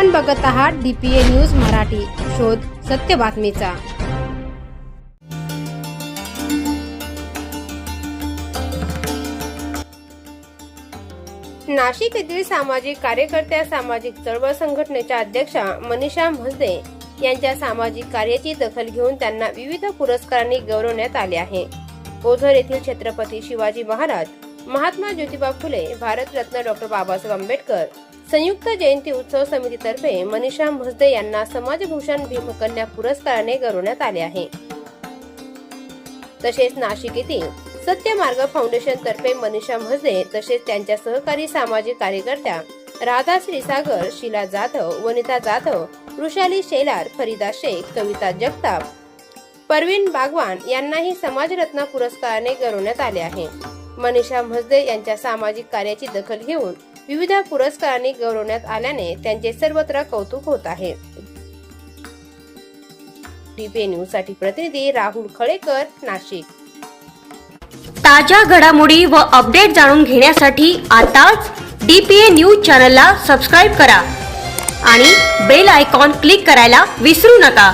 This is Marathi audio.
आपण बघत आहात डीपीए न्यूज मराठी. शोध सत्य बातमीचा. नाशिक येथील सामाजिक कार्यकर्त्या सामाजिक चळवळ संघटनेच्या अध्यक्षा मनीषा म्हसदे यांच्या सामाजिक कार्याची दखल घेऊन त्यांना विविध पुरस्कारांनी गौरवण्यात आले आहे. ओझर येथील छत्रपती शिवाजी महाराज महात्मा ज्योतिबा फुले भारतरत्न डॉक्टर बाबासाहेब आंबेडकर संयुक्त जयंती उत्सव समितीतर्फे मनीषा म्हसदे यांना समाजभूषण भीमकन्या पुरस्काराने गौरवण्यात आले आहे. तसेच नाशिक येथील सत्य मार्ग फाउंडेशन तर्फे मनीषा म्हसदे तसेच त्यांच्या सहकारी सामाजिक कार्यकर्त्या राधा श्रीसागर शीला जाधव वनिता जाधव वृषाली शेलार फरीदा शेख कविता जगताप परवीन बागवान यांनाही समाजरत्न पुरस्काराने गौरवण्यात आले आहे. मनीषा म्हसदे यांच्या सामाजिक कार्याची दखल घेऊन विविध पुरस्कारांनी गौरवण्यात आल्याने त्यांचे सर्वत्र कौतुक होत आहे. डीपीए न्यूजसाठी प्रतिनिधी राहुल खळेकर नाशिक. ताज्या घडामोडी व अपडेट जाणून घेण्यासाठी आताच डीपीए न्यूज चॅनलला सबस्क्राईब करा आणि बेल आयकॉन क्लिक करायला विसरू नका.